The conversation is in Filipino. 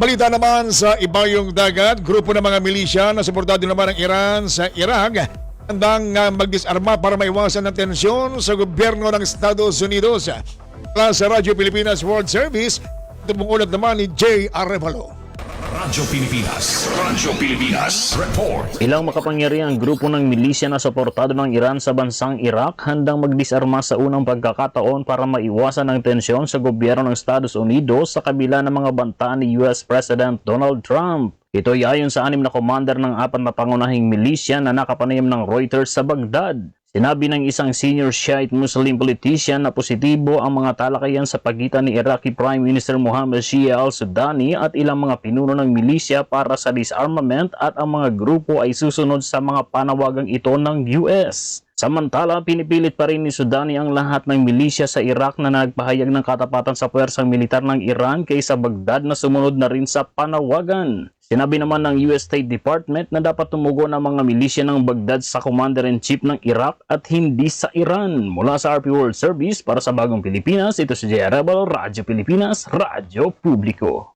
Balita naman sa ibayong dagat, grupo ng mga milisya na suportado naman ng Iran sa Iraq handang uh, magdisarma para maiwasan ng tensyon sa gobyerno ng Estados Unidos. Mula sa Radyo Pilipinas World Service, ito naman ni J. Arevalo. Radyo Pilipinas. Radyo Pilipinas. Report. Ilang makapangyarihang grupo ng milisya na suportado ng Iran sa bansang Iraq handang magdisarma sa unang pagkakataon para maiwasan ang tensyon sa gobyerno ng Estados Unidos sa kabila ng mga banta ni US President Donald Trump. Ito ay ayon sa anim na commander ng apat na pangunahing milisya na nakapanayam ng Reuters sa Baghdad. Sinabi ng isang senior Shiite Muslim politician na positibo ang mga talakayan sa pagitan ni Iraqi Prime Minister Mohammed Shia al-Sudani at ilang mga pinuno ng milisya para sa disarmament at ang mga grupo ay susunod sa mga panawagang ito ng US. Samantala, pinipilit pa rin ni Sudani ang lahat ng milisya sa Iraq na nagpahayag ng katapatan sa puwersang militar ng Iran kaysa Baghdad na sumunod na rin sa panawagan. Sinabi naman ng US State Department na dapat tumugon ang mga milisya ng Baghdad sa Commander-in-Chief ng Iraq at hindi sa Iran. Mula sa RP World Service para sa Bagong Pilipinas, ito si Jay Rebel, Radyo Pilipinas, Radyo Publiko.